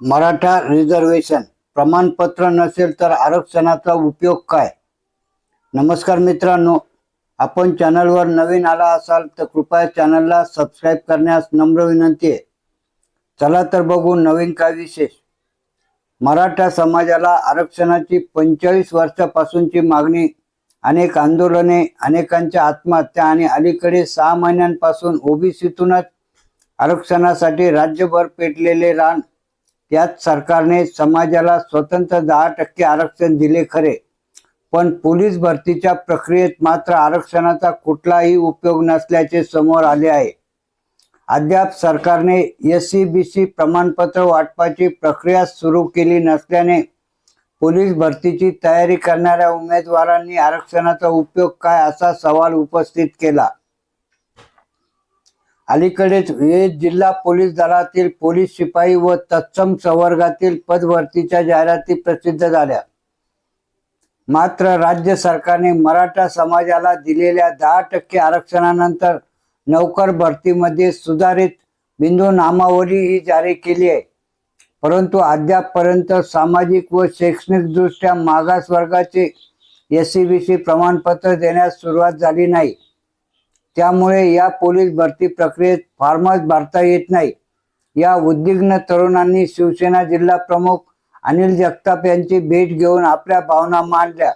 Maratha reservation प्रमाणपत्र नसेल तर आरक्षणाचा उपयोग काय? नमस्कार मित्रांनो आपण चॅनलवर नवीन आला असाल तर कृपया चॅनलला सबस्क्राईब करण्यास नम्र विनंती आहे. चला तर बघू नवीन काय विशेष. मराठा समाजाला आरक्षणाची पंचेचाळीस वर्षापासूनची मागणी अनेक आंदोलने अनेकांच्या आत्महत्या आणि अलीकडे सहा महिन्यांपासून ओबीसीतूनच आरक्षणासाठी राज्यभर पेटलेले रान त्यात सरकारने समाजाला स्वतंत्र दहा टक्के आरक्षण दिले खरे. पण पोलीस भरतीच्या प्रक्रियेत मात्र आरक्षणाचा कुठलाही उपयोग नसल्याचे समोर आले आहे. अद्याप सरकारने एस सी बी सी प्रमाणपत्र वाटपाची प्रक्रिया सुरू केली नसल्याने पोलीस भरतीची तयारी करणाऱ्या उमेदवारांनी आरक्षणाचा उपयोग काय असा सवाल उपस्थित केला. अलीकडेच विविध जिल्हा पोलीस दलातील पोलीस शिपाई व तत्सम संवर्गातील पदभरतीच्या जाहिराती प्रसिद्ध झाल्या. मात्र राज्य सरकारने मराठा समाजाला दिलेल्या दहा टक्के आरक्षणानंतर नौकर भरतीमध्ये सुधारित बिंदू नामावली ही जारी केली आहे. परंतु अद्यापपर्यंत सामाजिक व शैक्षणिकदृष्ट्या मागास वर्गाचे एस सी बी सी प्रमाणपत्र देण्यास सुरुवात झाली नाही. त्यामुळे या पोलीस भरती प्रक्रियेत फार्मच भरता येत नाही. या उद्विग्न तरुणांनी शिवसेना जिल्हा प्रमुख अनिल जगताप यांची भेट घेऊन आपल्या भावना मांडल्या.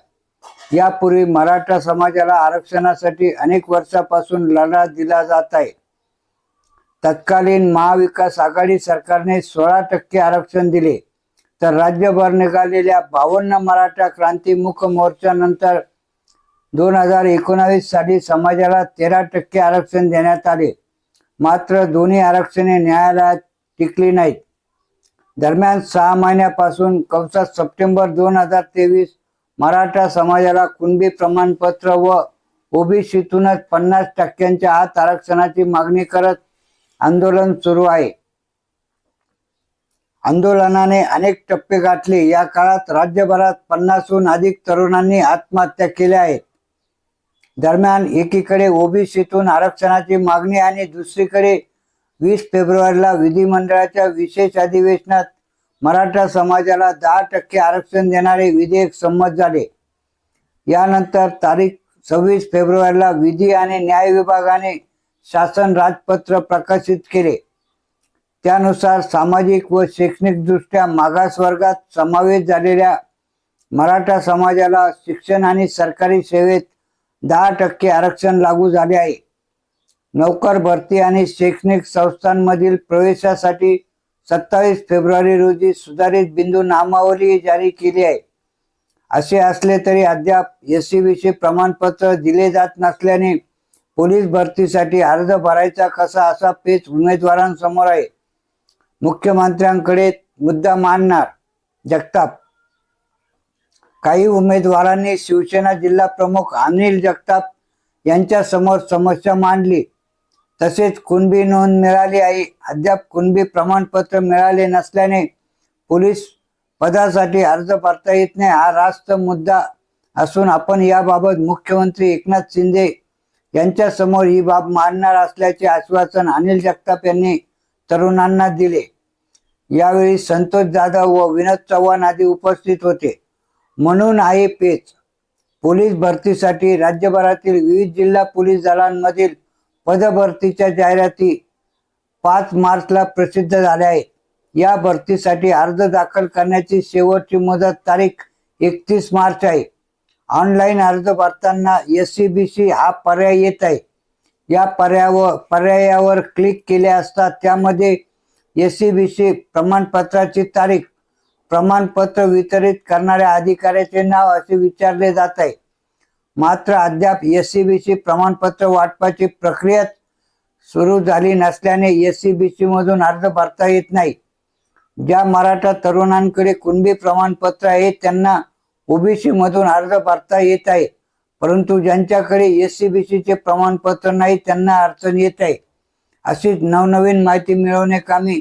यापूर्वी मराठा समाजाला आरक्षणासाठी अनेक वर्षापासून लढा दिला जात आहे. तत्कालीन महाविकास आघाडी सरकारने सोळा टक्के आरक्षण दिले. तर राज्यभर निघालेल्या बावन्न मराठा क्रांतीमुख मोर्चानंतर दोन हजार एकोणावीस साली समाजाला तेरा टक्के आरक्षण देण्यात आले. मात्र दोन्ही आरक्षणे न्यायालयात टिकली नाहीत. दरम्यान सहा महिन्यापासून कंसात सप्टेंबर दोन हजार तेवीस मराठा समाजाला कुणबी प्रमाणपत्र व ओबीसीतूनच पन्नास टक्क्यांच्या आत आरक्षणाची मागणी करत आंदोलन सुरू आहे. आंदोलनाने अनेक टप्पे गाठले. या काळात राज्यभरात पन्नासहून अधिक तरुणांनी आत्महत्या केल्या आहेत. दरम्यान एकीकडे ओबीसीतून आरक्षणाची मागणी आणि दुसरीकडे वीस फेब्रुवारीला विधिमंडळाच्या विशेष अधिवेशनात मराठा समाजाला दहा टक्के आरक्षण देणारे विधेयक संमत झाले. यानंतर तारीख सव्वीस फेब्रुवारीला विधी आणि न्याय विभागाने शासन राजपत्र प्रकाशित केले. त्यानुसार सामाजिक व शैक्षणिकदृष्ट्या मागास वर्गात समावेश झालेल्या मराठा समाजाला शिक्षण आणि सरकारी सेवेत दहा टक्के आरक्षण लागू झाले आहे. नोकर भरती आणि शैक्षणिक संस्थांमधील प्रवेशासाठी सत्तावीस फेब्रुवारी रोजी सुधारित बिंदू नामावली जारी केली आहे. असे असले तरी अद्याप एस सी बी सी प्रमाणपत्र दिले जात नसल्याने पोलीस भरतीसाठी अर्ज भरायचा कसा असा पेच उमेदवारांसमोर आहे. मुख्यमंत्र्यांकडे मुद्दा मांडणार जगताप काही उमेदवारांनी शिवसेना जिल्हा प्रमुख अनिल जगताप यांच्या समोर समस्या मांडली. तसेच कुणबी नोंद मिळाली आहे. अद्याप कुणबी प्रमाणपत्र मिळाले नसल्याने पोलीस पदासाठी अर्ज भरता येत नाही. हा रास्त मुद्दा असून आपण याबाबत मुख्यमंत्री एकनाथ शिंदे यांच्या समोर ही बाब मांडणार असल्याचे आश्वासन अनिल जगताप यांनी तरुणांना दिले. यावेळी संतोष जाधव व विनोद चव्हाण आदी उपस्थित होते. म्हणून आहे पेच. पोलीस भरतीसाठी राज्यभरातील विविध जिल्हा पोलीस दलांमधील पदभरतीच्या जाहिराती पाच मार्चला प्रसिद्ध झाल्या आहेत. या भरतीसाठी अर्ज दाखल करण्याची शेवटची मुदत तारीख एकतीस मार्च आहे. ऑनलाईन अर्ज भरताना एस सी बी सी हा पर्याय येत आहे. या पर्यावर पर्यायावर क्लिक केले असता त्यामध्ये एस सी बी सी प्रमाणपत्राची तारीख प्रमाणपत्र वितरित करणाऱ्या अधिकाऱ्याचे नाव असे विचारले जात. आहे मात्र अद्याप एस सी बी सी प्रमाणपत्र वाटपाची प्रक्रिया सुरू झाली नसल्याने एस सी बी सी मधून अर्ज भरता येत नाही. ज्या मराठा तरुणांकडे कुणबी प्रमाणपत्र आहे त्यांना ओबीसी मधून अर्ज भरता येत आहे. परंतु ज्यांच्याकडे एस सी बी सीचे प्रमाणपत्र नाही त्यांना अडचण येत आहे. अशीच नवनवीन माहिती मिळवण्याकामी